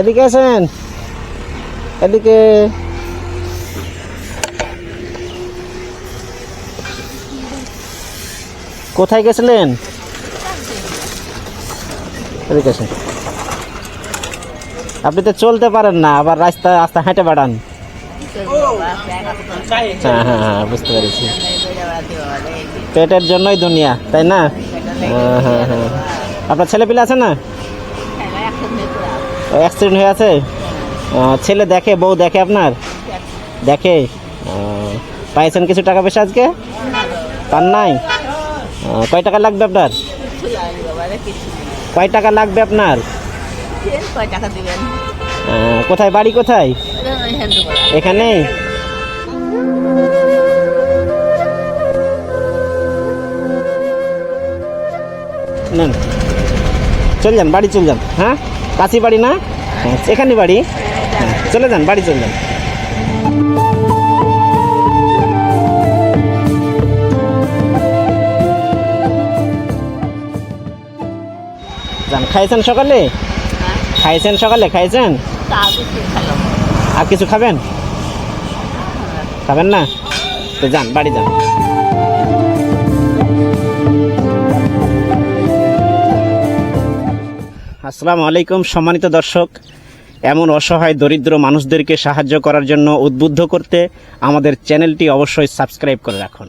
এদিকে আসেন। এদিকে। কোথায় গেছিলেন? এদিকে আপনি তো চলতে পারেন না, আবার রাস্তা রাস্তা হেঁটে বেড়ান। হ্যাঁ হ্যাঁ, হ্যাঁ বুঝতে পেরেছি। পেটের জন্যই দুনিয়া, তাই না? আপনার ছেলে পিলে আছে না? অ্যাক্সিডেন্ট হয়ে আছে? ছেলে দেখে বউ দেখে আপনার? দেখে? পাইছেন কিছু টাকা পয়সা আজকে? পান নাই? কয় টাকা লাগবে আপনার? কয় টাকা লাগবে আপনার? কোথায় বাড়ি কোথায়? এখানে? নেন। চল যান বাড়ি চল যান। হ্যাঁ? কাছি বাড়ি না? হ্যাঁ, এখানে বাড়ি। হ্যাঁ, চলে যান বাড়ি চলে যান। যান খাইছেন সকালে? খাইছেন সকালে? খাইছেন? আর কিছু খাবেন? খাবেন না? তো যান বাড়ি যান। আসসালামু আলাইকুম, সম্মানিত দর্শক। এমন অসহায়, দরিদ্র মানুষদেরকে সাহায্য করার জন্য উদ্বুদ্ধ করতে আমাদের চ্যানেলটি অবশ্যই সাবস্ক্রাইব করে রাখুন।